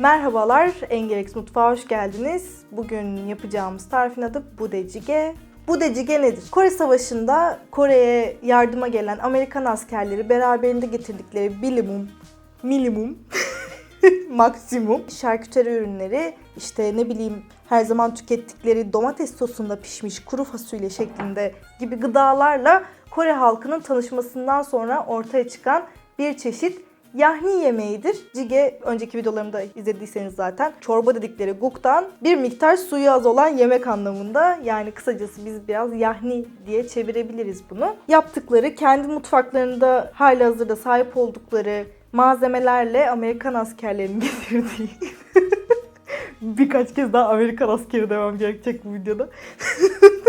Merhabalar, Engerex Mutfağa hoş geldiniz. Bugün yapacağımız tarifin adı Budecige. Budecige nedir? Kore Savaşı'nda Kore'ye yardıma gelen Amerikan askerleri beraberinde getirdikleri minimum, minimum, maksimum şarküteri ürünleri işte ne bileyim her zaman tükettikleri domates sosunda pişmiş kuru fasulye şeklinde gibi gıdalarla Kore halkının tanışmasından sonra ortaya çıkan bir çeşit yahni yemeğidir. Jjigae önceki videolarımda izlediyseniz zaten çorba dedikleri guktan bir miktar suyu az olan yemek anlamında. Yani kısacası biz biraz yahni diye çevirebiliriz bunu. Yaptıkları kendi mutfaklarında hali hazırda sahip oldukları malzemelerle Amerikan askerlerinin getirdiği birkaç kez daha Amerikan askeri demem gerekecek bu videoda.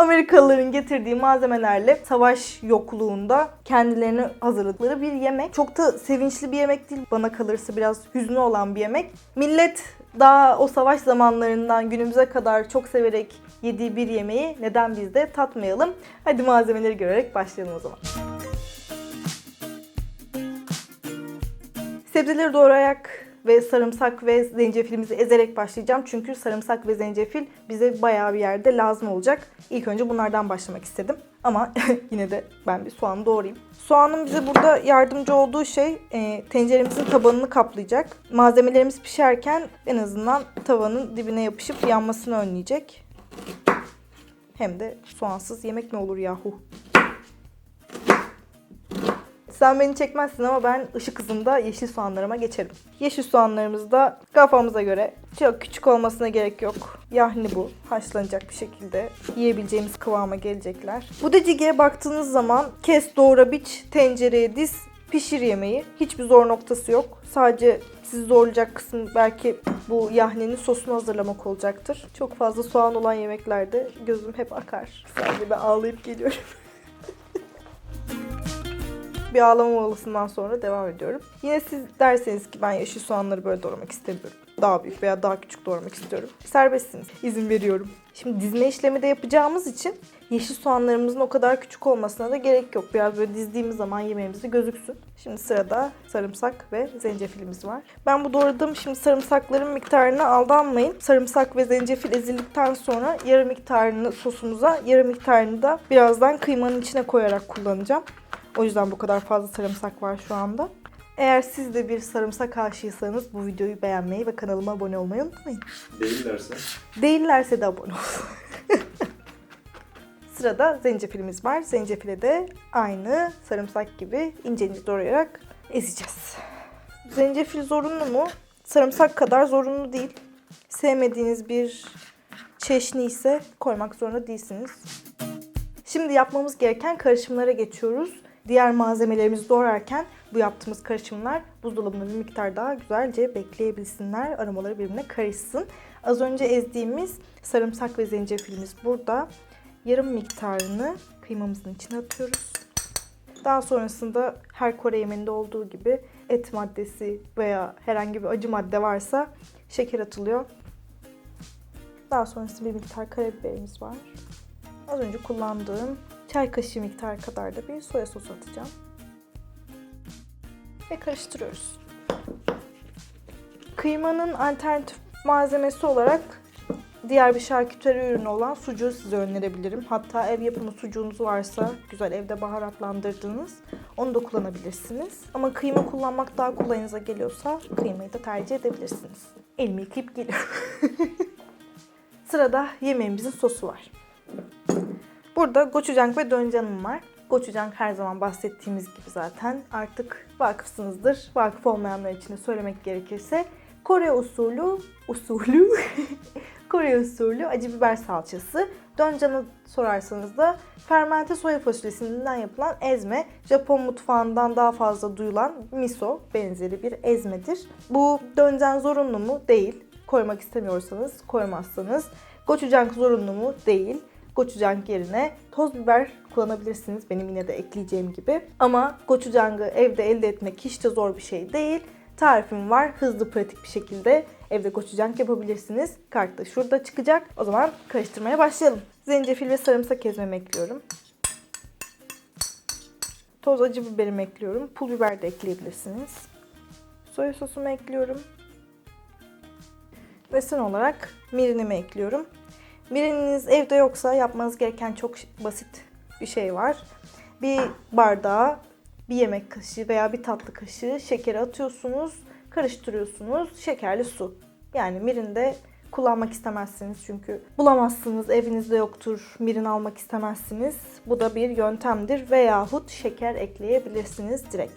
Amerikalıların getirdiği malzemelerle savaş yokluğunda kendilerini hazırladıkları bir yemek. Çok da sevinçli bir yemek değil. Bana kalırsa biraz hüznü olan bir yemek. Millet daha o savaş zamanlarından günümüze kadar çok severek yediği bir yemeği neden biz de tatmayalım? Hadi malzemeleri görerek başlayalım o zaman. Sebzeleri doğrayarak ve sarımsak ve zencefilimizi ezerek başlayacağım. Çünkü sarımsak ve zencefil bize bayağı bir yerde lazım olacak. İlk önce bunlardan başlamak istedim. Ama yine de ben bir soğanı doğrayayım. Soğanın bize burada yardımcı olduğu şey e, tenceremizin tabanını kaplayacak. Malzemelerimiz pişerken en azından tavanın dibine yapışıp yanmasını önleyecek. Hem de soğansız yemek mi olur yahu? Sen beni çekmezsin ama ben ışık hızında yeşil soğanlarıma geçerim. Yeşil soğanlarımız da kafamıza göre çok küçük olmasına gerek yok. Yahni bu. Haşlanacak bir şekilde yiyebileceğimiz kıvama gelecekler. Bu decigiye baktığınız zaman kes, doğra, biç, tencereye diz, pişir yemeği. Hiçbir zor noktası yok. Sadece sizi zorlayacak kısım belki bu yahninin sosunu hazırlamak olacaktır. Çok fazla soğan olan yemeklerde gözüm hep akar. Sadece ben ağlayıp geliyorum. bir ağlama molasından sonra devam ediyorum. Yine siz derseniz ki ben yeşil soğanları böyle doğramak istemiyorum. Daha büyük veya daha küçük doğramak istiyorum. Serbestsiniz. İzin veriyorum. Şimdi dizme işlemi de yapacağımız için yeşil soğanlarımızın o kadar küçük olmasına da gerek yok. Biraz böyle dizdiğimiz zaman yemeğimizde gözüksün. Şimdi sırada sarımsak ve zencefilimiz var. Ben bu doğradığım şimdi sarımsakların miktarına aldanmayın. Sarımsak ve zencefil ezildikten sonra yarım miktarını sosumuza, yarım miktarını da birazdan kıymanın içine koyarak kullanacağım. O yüzden bu kadar fazla sarımsak var şu anda. Eğer siz de bir sarımsak aşığıysanız bu videoyu beğenmeyi ve kanalıma abone olmayı unutmayın. Değillerse Değillerse de abone olsun. Sırada zencefilimiz var. Zencefile de aynı sarımsak gibi ince ince doğrayarak ezeceğiz. Zencefil zorunlu mu? Sarımsak kadar zorunlu değil. Sevmediğiniz bir çeşni ise koymak zorunda değilsiniz. Şimdi yapmamız gereken karışımlara geçiyoruz. Diğer malzemelerimizi doğrarken bu yaptığımız karışımlar buzdolabında bir miktar daha güzelce bekleyebilsinler. Aromaları birbirine karışsın. Az önce ezdiğimiz sarımsak ve zencefilimiz burada. Yarım miktarını kıymamızın içine atıyoruz. Daha sonrasında her Kore yemeğinde olduğu gibi et maddesi veya herhangi bir acı madde varsa şeker atılıyor. Daha sonrasında bir miktar karabiberimiz var. Az önce kullandığım çay kaşığı miktar kadar da bir soya sosu atacağım. Ve karıştırıyoruz. Kıymanın alternatif malzemesi olarak diğer bir şarküteri ürünü olan sucuğu size önerebilirim. Hatta ev yapımı sucuğunuz varsa güzel evde baharatlandırdığınız onu da kullanabilirsiniz. Ama kıyma kullanmak daha kolayınıza geliyorsa kıymayı da tercih edebilirsiniz. Elimi yıkayıp geliyorum. Sırada yemeğimizin sosu var. Burada gochujang ve doenjanım var. Gochujang her zaman bahsettiğimiz gibi zaten artık vakıfsınızdır. Vakıf olmayanlar için de söylemek gerekirse Kore usulü usulü Kore usulü acı biber salçası. Doenjanı sorarsanız da fermente soya fasulyesinden yapılan ezme. Japon mutfağından daha fazla duyulan miso benzeri bir ezmedir. Bu doenjan zorunlu mu? Değil. Koymak istemiyorsanız koymazsanız. Gochujang zorunlu mu? Değil gochujang yerine toz biber kullanabilirsiniz. Benim yine de ekleyeceğim gibi. Ama gochujang'ı evde elde etmek hiç de zor bir şey değil. Tarifim var. Hızlı pratik bir şekilde evde gochujang yapabilirsiniz. Kart da şurada çıkacak. O zaman karıştırmaya başlayalım. Zencefil ve sarımsak ezmemi ekliyorum. Toz acı biberimi ekliyorum. Pul biber de ekleyebilirsiniz. Soya sosumu ekliyorum. Ve son olarak mirinimi ekliyorum. Mirininiz evde yoksa yapmanız gereken çok basit bir şey var. Bir bardağa bir yemek kaşığı veya bir tatlı kaşığı şekeri atıyorsunuz, karıştırıyorsunuz. Şekerli su. Yani mirinde kullanmak istemezsiniz çünkü bulamazsınız, evinizde yoktur, mirin almak istemezsiniz. Bu da bir yöntemdir veyahut şeker ekleyebilirsiniz direkt.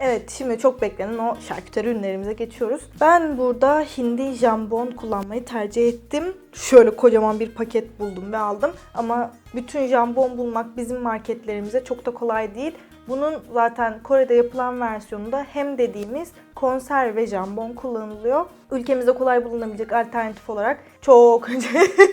Evet şimdi çok beklenen o şarküteri ürünlerimize geçiyoruz. Ben burada hindi jambon kullanmayı tercih ettim. Şöyle kocaman bir paket buldum ve aldım. Ama bütün jambon bulmak bizim marketlerimize çok da kolay değil. Bunun zaten Kore'de yapılan versiyonunda hem dediğimiz konserve jambon kullanılıyor. Ülkemizde kolay bulunabilecek alternatif olarak çok önce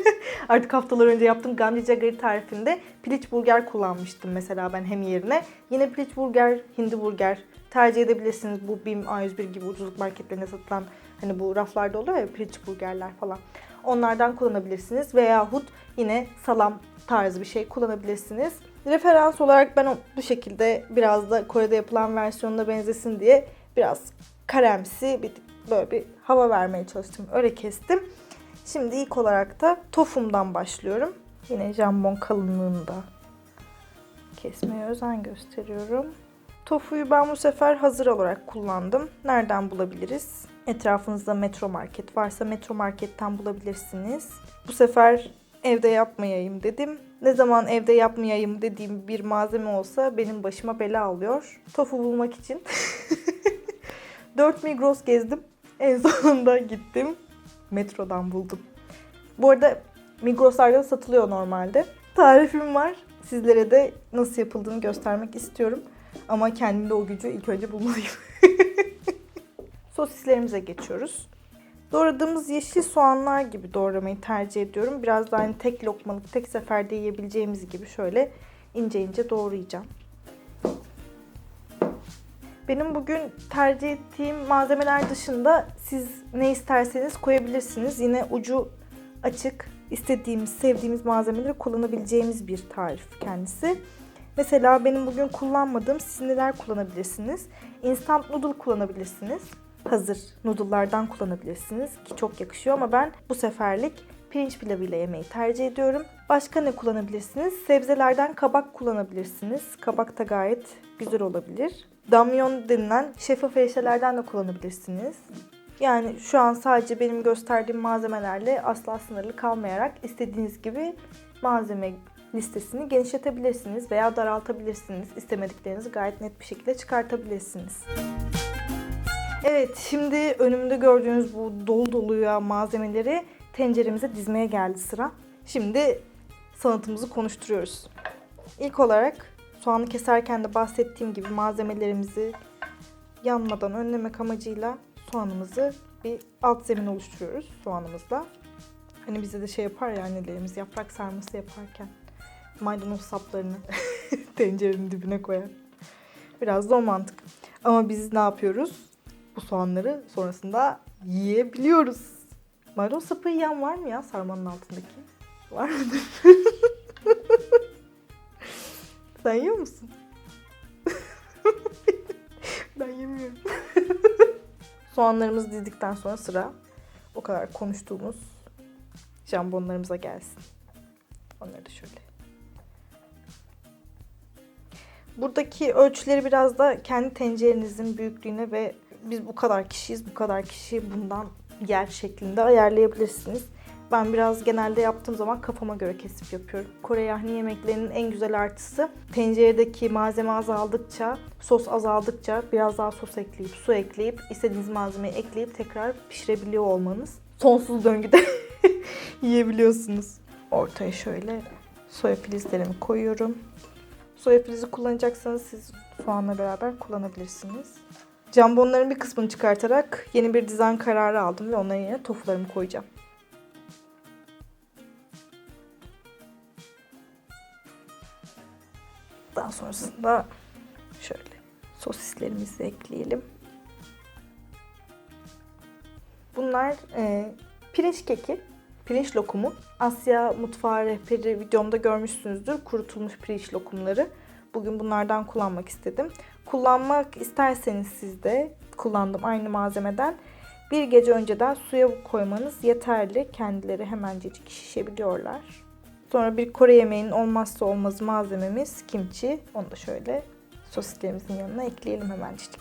artık haftalar önce yaptığım Gamze Jagari tarifinde piliç burger kullanmıştım mesela ben hem yerine. Yine piliç burger, hindi burger tercih edebilirsiniz. Bu BİM, A101 gibi ucuzluk marketlerinde satılan hani bu raflarda oluyor ya piliç burgerler falan. Onlardan kullanabilirsiniz veyahut yine salam tarzı bir şey kullanabilirsiniz. Referans olarak ben bu şekilde biraz da Kore'de yapılan versiyonuna benzesin diye biraz karemsi bir böyle bir hava vermeye çalıştım. Öyle kestim. Şimdi ilk olarak da tofumdan başlıyorum. Yine jambon kalınlığında kesmeye özen gösteriyorum. Tofuyu ben bu sefer hazır olarak kullandım. Nereden bulabiliriz? Etrafınızda metro market varsa metro marketten bulabilirsiniz. Bu sefer evde yapmayayım dedim. Ne zaman evde yapmayayım dediğim bir malzeme olsa benim başıma bela alıyor. Tofu bulmak için 4 Migros gezdim. En sonunda gittim. Metrodan buldum. Bu arada Migros'larda da satılıyor normalde. Tarifim var. Sizlere de nasıl yapıldığını göstermek istiyorum. Ama kendimde o gücü ilk önce bulmalıyım. Sosislerimize geçiyoruz. Doğradığımız yeşil soğanlar gibi doğramayı tercih ediyorum. Biraz daha hani tek lokmalık, tek seferde yiyebileceğimiz gibi şöyle ince ince doğrayacağım. Benim bugün tercih ettiğim malzemeler dışında siz ne isterseniz koyabilirsiniz. Yine ucu açık, istediğimiz, sevdiğimiz malzemeleri kullanabileceğimiz bir tarif kendisi. Mesela benim bugün kullanmadığım siz neler kullanabilirsiniz? Instant noodle kullanabilirsiniz. Hazır noodle'lardan kullanabilirsiniz ki çok yakışıyor ama ben bu seferlik pirinç pilavıyla yemeyi tercih ediyorum. Başka ne kullanabilirsiniz? Sebzelerden kabak kullanabilirsiniz. Kabak da gayet güzel olabilir. Damyon denilen şeffaf eriştelerden de kullanabilirsiniz. Yani şu an sadece benim gösterdiğim malzemelerle asla sınırlı kalmayarak istediğiniz gibi malzeme listesini genişletebilirsiniz veya daraltabilirsiniz. İstemediklerinizi gayet net bir şekilde çıkartabilirsiniz. Evet, şimdi önümde gördüğünüz bu dolu doluya malzemeleri tenceremize dizmeye geldi sıra. Şimdi sanatımızı konuşturuyoruz. İlk olarak soğanı keserken de bahsettiğim gibi malzemelerimizi yanmadan önlemek amacıyla soğanımızı bir alt zemin oluşturuyoruz soğanımızla. Hani bize de şey yapar ya annelerimiz yaprak sarması yaparken maydanoz saplarını tencerenin dibine koyar. Biraz da o mantık. Ama biz ne yapıyoruz? Bu soğanları sonrasında yiyebiliyoruz. Maydanoz sapı yiyen var mı ya sarmanın altındaki? Var mıdır? Sen yiyor musun? ben yemiyorum. Soğanlarımızı dizdikten sonra sıra o kadar konuştuğumuz jambonlarımıza gelsin. Onları da şöyle. Buradaki ölçüleri biraz da kendi tencerenizin büyüklüğüne ve biz bu kadar kişiyiz, bu kadar kişi bundan yer şeklinde ayarlayabilirsiniz. Ben biraz genelde yaptığım zaman kafama göre kesip yapıyorum. Kore yahni yemeklerinin en güzel artısı tenceredeki malzeme azaldıkça, sos azaldıkça biraz daha sos ekleyip, su ekleyip, istediğiniz malzemeyi ekleyip tekrar pişirebiliyor olmanız. Sonsuz döngüde yiyebiliyorsunuz. Ortaya şöyle soya filizlerimi koyuyorum. Soya filizi kullanacaksanız siz soğanla beraber kullanabilirsiniz. Jambonların bir kısmını çıkartarak yeni bir dizayn kararı aldım ve onların yerine tofularımı koyacağım. Daha sonrasında şöyle sosislerimizi ekleyelim. Bunlar e, pirinç keki, pirinç lokumu. Asya mutfağı rehberi videomda görmüşsünüzdür. Kurutulmuş pirinç lokumları. Bugün bunlardan kullanmak istedim. Kullanmak isterseniz siz de kullandım aynı malzemeden. Bir gece önceden suya koymanız yeterli. Kendileri hemencecik şişebiliyorlar. Sonra bir Kore yemeğinin olmazsa olmaz malzememiz kimchi. Onu da şöyle sosislerimizin yanına ekleyelim hemencecik.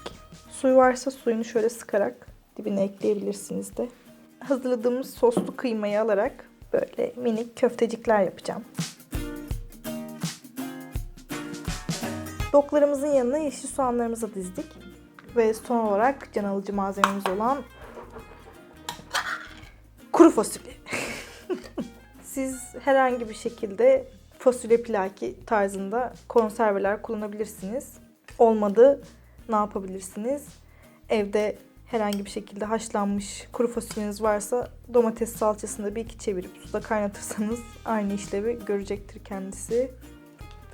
Suyu varsa suyunu şöyle sıkarak dibine ekleyebilirsiniz de. Hazırladığımız soslu kıymayı alarak böyle minik köftecikler yapacağım. Doklarımızın yanına yeşil soğanlarımızı dizdik. Ve son olarak can alıcı malzememiz olan kuru fasulye. Siz herhangi bir şekilde fasulye pilaki tarzında konserveler kullanabilirsiniz. Olmadı ne yapabilirsiniz? Evde herhangi bir şekilde haşlanmış kuru fasulyeniz varsa domates salçasını da bir iki çevirip suda kaynatırsanız aynı işlevi görecektir kendisi.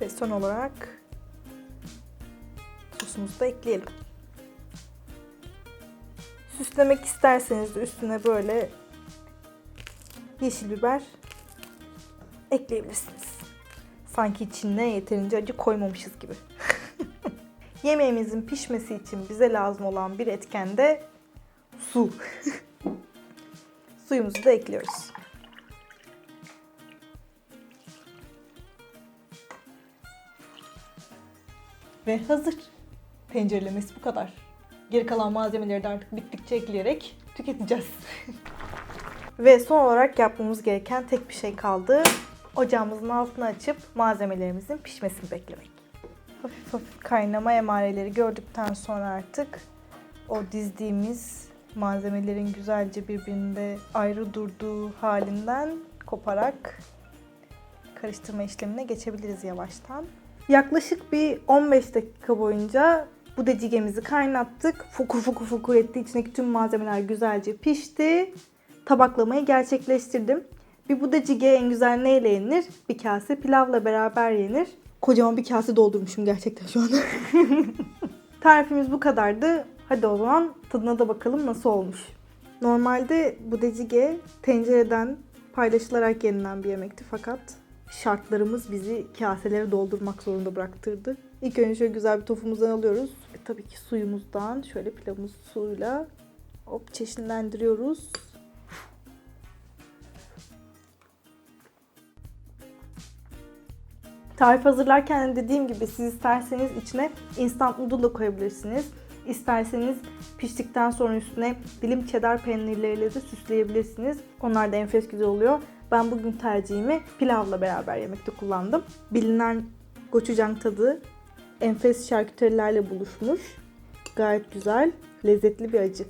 Ve son olarak sosumuzu da ekleyelim. Süslemek isterseniz de üstüne böyle yeşil biber ekleyebilirsiniz. Sanki içine yeterince acı koymamışız gibi. Yemeğimizin pişmesi için bize lazım olan bir etken de su. Suyumuzu da ekliyoruz. Ve hazır. Tencerelemesi bu kadar. Geri kalan malzemeleri de artık bittikçe ekleyerek tüketeceğiz. Ve son olarak yapmamız gereken tek bir şey kaldı. Ocağımızın altını açıp malzemelerimizin pişmesini beklemek. Hafif hafif kaynama emareleri gördükten sonra artık o dizdiğimiz malzemelerin güzelce birbirinde ayrı durduğu halinden koparak karıştırma işlemine geçebiliriz yavaştan. Yaklaşık bir 15 dakika boyunca bu decigemizi kaynattık. Fukur fukur fukur etti. İçindeki tüm malzemeler güzelce pişti. Tabaklamayı gerçekleştirdim. Bir budacige en güzel neyle yenir? Bir kase pilavla beraber yenir. Kocaman bir kase doldurmuşum gerçekten şu anda. Tarifimiz bu kadardı. Hadi o zaman tadına da bakalım nasıl olmuş. Normalde budacige tencereden paylaşılarak yenilen bir yemekti fakat şartlarımız bizi kaselere doldurmak zorunda bıraktırdı. İlk önce şöyle güzel bir tofumuzdan alıyoruz. E, tabii ki suyumuzdan şöyle pilavımızı suyla hop çeşitlendiriyoruz. Tarif hazırlarken de dediğim gibi siz isterseniz içine instant noodle da koyabilirsiniz. İsterseniz piştikten sonra üstüne dilim cheddar peynirleriyle de süsleyebilirsiniz. Onlar da enfes güzel oluyor. Ben bugün tercihimi pilavla beraber yemekte kullandım. Bilinen gochujang tadı enfes şarküterilerle buluşmuş. Gayet güzel, lezzetli bir acı.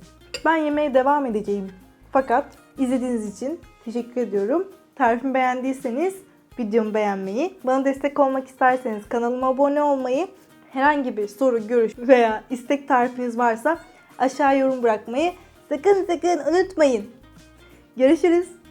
Ben yemeğe devam edeceğim. Fakat izlediğiniz için teşekkür ediyorum. Tarifimi beğendiyseniz videomu beğenmeyi, bana destek olmak isterseniz kanalıma abone olmayı, herhangi bir soru, görüş veya istek tarifiniz varsa aşağı yorum bırakmayı sakın sakın unutmayın. Görüşürüz.